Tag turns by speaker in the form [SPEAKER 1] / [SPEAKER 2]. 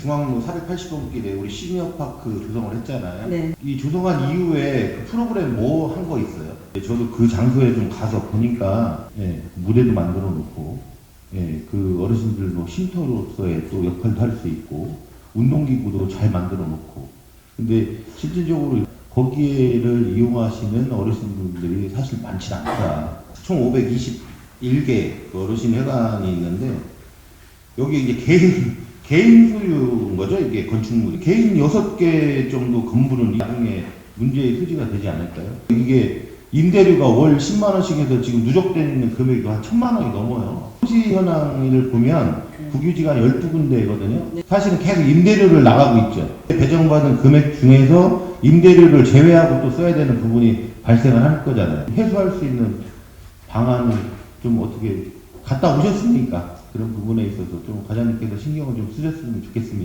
[SPEAKER 1] 중앙로 480번 길에 우리 시니어파크 조성을 했잖아요.
[SPEAKER 2] 네.
[SPEAKER 1] 이 조성한 이후에 그 프로그램 뭐 한 거 있어요? 예, 저도 그 장소에 좀 가서 보니까 예, 무대도 만들어 놓고 예, 그 어르신들도 쉼터로서의 또 역할도 할 수 있고 운동기구도 잘 만들어 놓고 근데 실질적으로 거기를 이용하시는 어르신분들이 사실 많지 않다. 총 521개 어르신 회관이 있는데 여기 이제 개인 개인 소유인 거죠 이게 건축물이 개인 6개 정도 건물은 나중에 문제의 소지가 되지 않을까요? 이게 임대료가 월 10만 원씩 해서 지금 누적되는 금액이 한 천만 원이 넘어요. 토지 현황을 보면 국유지가 12군데거든요. 사실은 계속 임대료를 나가고 있죠. 배정받은 금액 중에서 임대료를 제외하고 또 써야 되는 부분이 발생을 할 거잖아요. 해소할 수 있는 방안을 좀 어떻게 갔다 오셨으니까 그런 부분에 있어서 좀 과장님께서 신경을 좀 쓰셨으면 좋겠습니다.